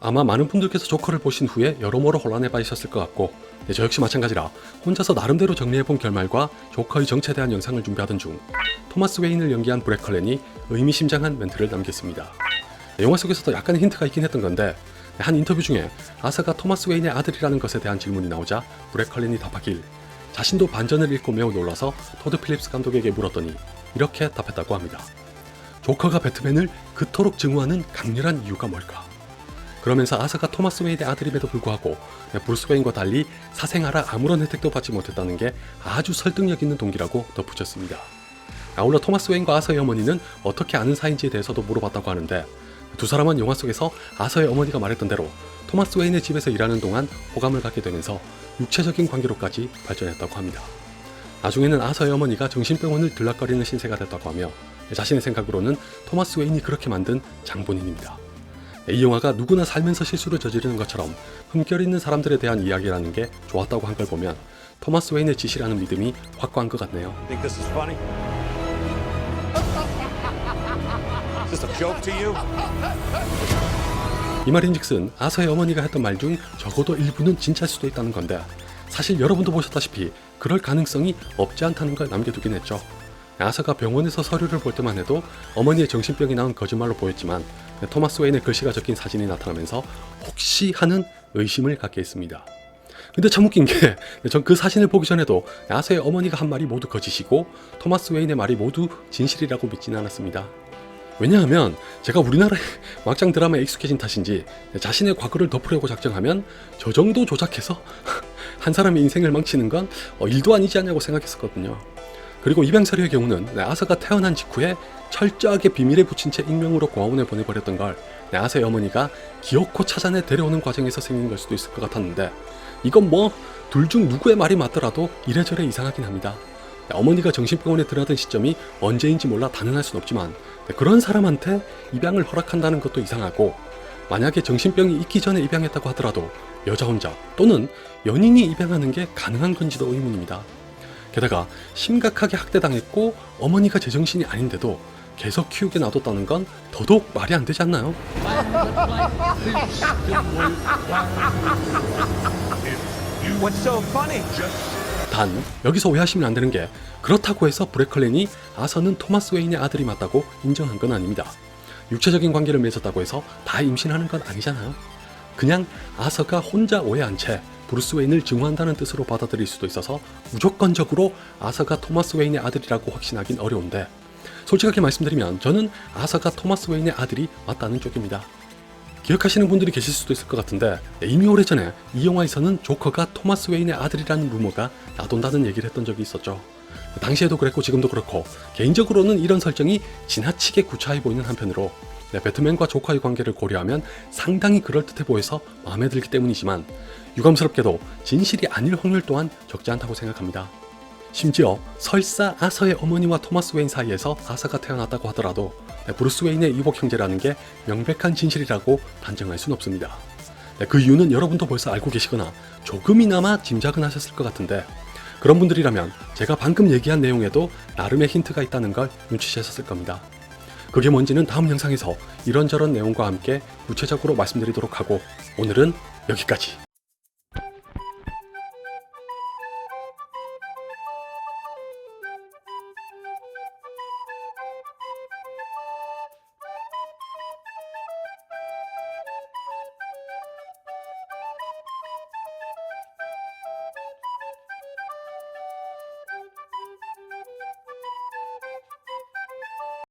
아마 많은 분들께서 조커를 보신 후에 여러모로 혼란에 빠지셨을 것 같고 네, 저 역시 마찬가지라 혼자서 나름대로 정리해본 결말과 조커의 정체에 대한 영상을 준비하던 중 토마스 웨인을 연기한 브래컬렌이 의미심장한 멘트를 남겼습니다. 네, 영화 속에서도 약간의 힌트가 있긴 했던 건데 네, 한 인터뷰 중에 아사가 토마스 웨인의 아들이라는 것에 대한 질문이 나오자 브래컬렌이 답하길 자신도 반전을 읽고 매우 놀라서 토드 필립스 감독에게 물었더니 이렇게 답했다고 합니다. 조커가 배트맨을 그토록 증오하는 강렬한 이유가 뭘까? 그러면서 아사가 토마스 웨인의 아들임에도 불구하고 브루스 웨인과 달리 사생아라 아무런 혜택도 받지 못했다는 게 아주 설득력 있는 동기라고 덧붙였습니다. 아울러 토마스 웨인과 아서의 어머니는 어떻게 아는 사이인지에 대해서도 물어봤다고 하는데 두 사람은 영화 속에서 아서의 어머니가 말했던 대로 토마스 웨인의 집에서 일하는 동안 호감을 갖게 되면서 육체적인 관계로까지 발전했다고 합니다. 나중에는 아서의 어머니가 정신병원을 들락거리는 신세가 됐다고 하며 자신의 생각으로는 토마스 웨인이 그렇게 만든 장본인입니다. 이 영화가 누구나 살면서 실수를 저지르는 것처럼 흠결 있는 사람들에 대한 이야기라는 게 좋았다고 한 걸 보면 토마스 웨인의 짓이라는 믿음이 확고한 것 같네요. 이 말인즉슨 아서의 어머니가 했던 말 중 적어도 일부는 진짜일 수도 있다는 건데 사실 여러분도 보셨다시피 그럴 가능성이 없지 않다는 걸 남겨두긴 했죠. 아서가 병원에서 서류를 볼 때만 해도 어머니의 정신병이 나온 거짓말로 보였지만 토마스 웨인의 글씨가 적힌 사진이 나타나면서 혹시 하는 의심을 갖게 했습니다. 근데 참 웃긴 게 전 그 사진을 보기 전에도 아서의 어머니가 한 말이 모두 거짓이고 토마스 웨인의 말이 모두 진실이라고 믿지는 않았습니다. 왜냐하면 제가 우리나라의 막장 드라마에 익숙해진 탓인지 자신의 과거를 덮으려고 작정하면 저 정도 조작해서 한 사람의 인생을 망치는 건 어, 일도 아니지 않냐고 생각했었거든요. 그리고 이병설의 경우는 네, 아서가 태어난 직후에 철저하게 비밀에 붙인 채 익명으로 고아원에 보내버렸던 걸 네, 아서의 어머니가 기어코 찾아내 데려오는 과정에서 생긴 걸 수도 있을 것 같았는데 이건 뭐 둘 중 누구의 말이 맞더라도 이래저래 이상하긴 합니다. 네, 어머니가 정신병원에 들어가던 시점이 언제인지 몰라 단언할 순 없지만 네, 그런 사람한테 입양을 허락한다는 것도 이상하고 만약에 정신병이 있기 전에 입양했다고 하더라도 여자 혼자 또는 연인이 입양하는 게 가능한 건지도 의문입니다. 게다가 심각하게 학대당했고 어머니가 제정신이 아닌데도 계속 키우게 놔뒀다는 건 더더욱 말이 안 되지 않나요? 단 여기서 오해하시면 안 되는 게 그렇다고 해서 브래클렌이 아서는 토마스 웨인의 아들이 맞다고 인정한 건 아닙니다. 육체적인 관계를 맺었다고 해서 다 임신하는 건 아니잖아요. 그냥 아서가 혼자 오해한 채 브루스 웨인을 증오한다는 뜻으로 받아들일 수도 있어서 무조건적으로 아서가 토마스 웨인의 아들이라고 확신하긴 어려운데 솔직하게 말씀드리면 저는 아서가 토마스 웨인의 아들이 맞다는 쪽입니다. 기억하시는 분들이 계실 수도 있을 것 같은데 이미 오래전에 이 영화에서는 조커가 토마스 웨인의 아들이라는 루머가 나돈다는 얘기를 했던 적이 있었죠. 당시에도 그랬고 지금도 그렇고 개인적으로는 이런 설정이 지나치게 구차해 보이는 한편으로 네, 배트맨과 조커의 관계를 고려하면 상당히 그럴듯해 보여서 마음에 들기 때문이지만 유감스럽게도 진실이 아닐 확률 또한 적지 않다고 생각합니다. 심지어 설사 아서의 어머니와 토마스 웨인 사이에서 아서가 태어났다고 하더라도 네, 브루스 웨인의 이복 형제라는 게 명백한 진실이라고 단정할 순 없습니다. 네, 그 이유는 여러분도 벌써 알고 계시거나 조금이나마 짐작은 하셨을 것 같은데 그런 분들이라면 제가 방금 얘기한 내용에도 나름의 힌트가 있다는 걸 눈치채셨을 겁니다. 그게 뭔지는 다음 영상에서 이런저런 내용과 함께 구체적으로 말씀드리도록 하고 오늘은 여기까지.